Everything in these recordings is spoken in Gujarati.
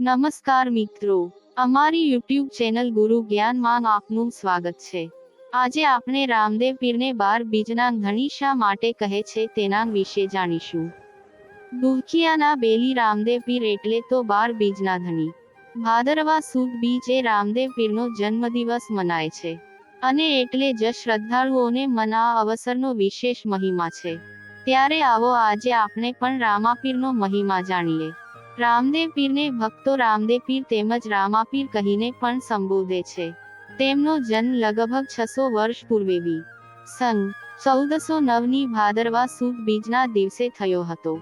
નમસ્કાર મિત્રો, અમારી યુટ્યુબ ચેનલ ગુરુ જ્ઞાનમાં આપનું સ્વાગત છે. આજે આપણે રામદેવ પીરને બાર બીજના ધણી શા માટે કહે છે તેના વિશે જાણીશું. દુહકિયાના બેલી રામદેવ પીર એટલે તો બાર બીજના ધણી ભાદરવા સુદ બીજ રામદેવ પીરનો જન્મદિવસ મનાય છે. અને એટલે જ શ્રદ્ધાળુઓને મન અવસરનો વિશેષ મહિમા છે. ત્યારે આવો આજે આપણે પણ રામાપીરનો મહિમા જાણીએ. રામદેવ પીરને ભક્તો રામદેવ પીર તેમજ રામાપીર કહીને પણ સંબોધે છે. તેમનો જન્મ લગભગ છસો વર્ષ પૂર્વેવી સન ચૌદસો નવની ભાદરવા સુદ બીજના દિવસે થયો હતો.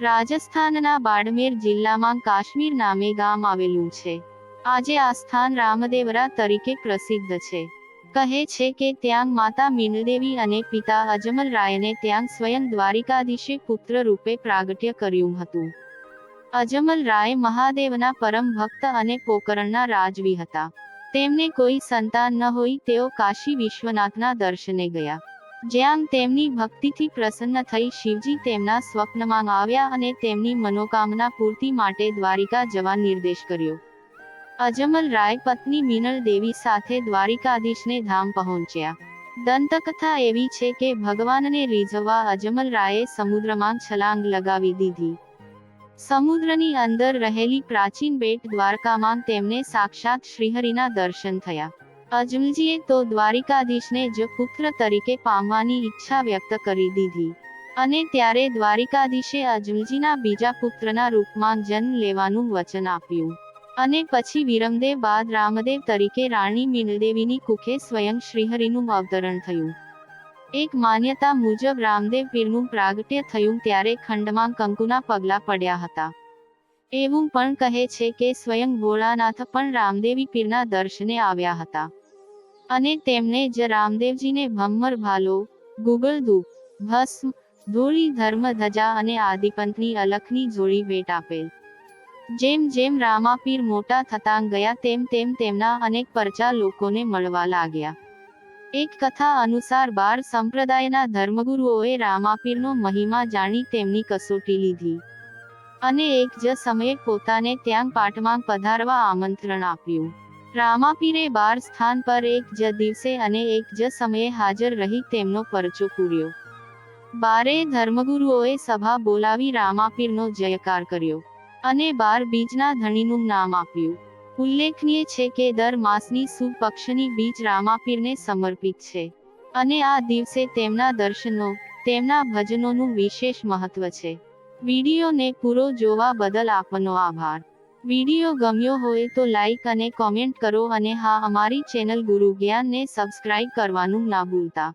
રાજસ્થાનના બાડમેર જિલ્લામાં કાશ્મીર નામે ગામ આવેલું છે. આજે આ સ્થાન રામદેવરા તરીકે પ્રસિદ્ધ છે. કહે છે કે ત્યાં માતા મીનદેવી અને પિતા અજમલ રાયને ત્યાં સ્વયં દ્વારિકાધીશે પુત્ર રૂપે પ્રાગટ્ય કર્યું હતું. અજમલ રાય મહાદેવના પરમ ભક્ત અને પોકરણના રાજવી હતા. તેમને કોઈ સંતાન ન હોય તેઓ કાશી વિશ્વનાથના દર્શને ગયા. જ્યાં તેમની ભક્તિથી પ્રસન્ન થઈ શિવજી તેમના સ્વપ્નમાં આવ્યા અને તેમની મનોકામના પૂર્તિ માટે દ્વારિકા જવા નિર્દેશ કર્યો. અજમલ રાય પત્ની મિનલ દેવી સાથે દ્વારિકાધીશને ધામ પહોંચ્યા. દંતકથા એવી છે કે ભગવાનને રીઝવવા અજમલ રાયે સમુદ્રમાં છલાંગ લગાવી દીધી. સમુદ્રની અંદર રહેલી પ્રાચીન બેટ દ્વારકામાં તેમને સાક્ષાત શ્રીહરિના દર્શન થયા. અજમલજીએ તો દ્વારિકાધીશને જ પુત્ર તરીકે પામવાની ઈચ્છા વ્યક્ત કરી દીધી. અને ત્યારે દ્વારિકાધીશે અજમલજીના બીજા પુત્રના રૂપમાં જન્મ લેવાનું વચન આપ્યું. અને પછી વિરમદેવ બાદ રામદેવ તરીકે રાણી મીનદેવીની કુખે સ્વયં શ્રીહરિનું અવતરણ થયું. એક માન્યતા મુજબ રામદેવ પીરનું પ્રાગટ્ય થયું ત્યારે ખંડમાં કંકુના પગલા પડ્યા હતા. એવું પણ કહે છે કે સ્વયં ભોળાનાથ પણ રામદેવી પીરના દર્શને આવ્યા હતા. અને તેમને જ રામદેવજીને ભમ્મર ભાલો, ગુગલ ધૂપ ભસ્મ, ધૂળી ધર્મ ધજા અને આદિપંથની અલખની જોડી ભેટ આપેલ. જેમ જેમ રામાપીર મોટા થતાં ગયા તેમ તેમ તેમના અનેક પરચા લોકોને મળવા લાગ્યા. એક કથા અનુસાર બાર સંપ્રદાયના ધર્મગુરુઓએ રામાપીરનો મહિમા જાણી તેમની કસોટી લીધી. અને એક જ સમયે પોતાને ત્યાં પાટમાં પધારવા આમંત્રણ આપ્યું. રામાપીરે બાર સ્થાન પર એક જ દિવસે અને એક જ સમયે હાજર રહી તેમનો પરચો પૂર્યો. બારે ધર્મગુરુઓએ સભા બોલાવી રામાપીરનો જયકાર કર્યો. અને બાર બીજના ધણીનું નામ આપ્યું. ઉલ્લેખનીય છે કે દર માસની સુદ પક્ષની બીજ રામાપીરને સમર્પિત છે. અને આ દિવસે તેમના દર્શનો, તેમના ભજનોનું વિશેષ મહત્વ છે. વિડીયોને પૂરો જોવા બદલ આપનો આભાર. વીડિયો ગમ્યો હોય તો લાઈક અને કોમેન્ટ કરો અને હા, અમારી ચેનલ ગુરુ જ્ઞાનને સબસ્ક્રાઇબ કરવાનું ના ભૂલતા.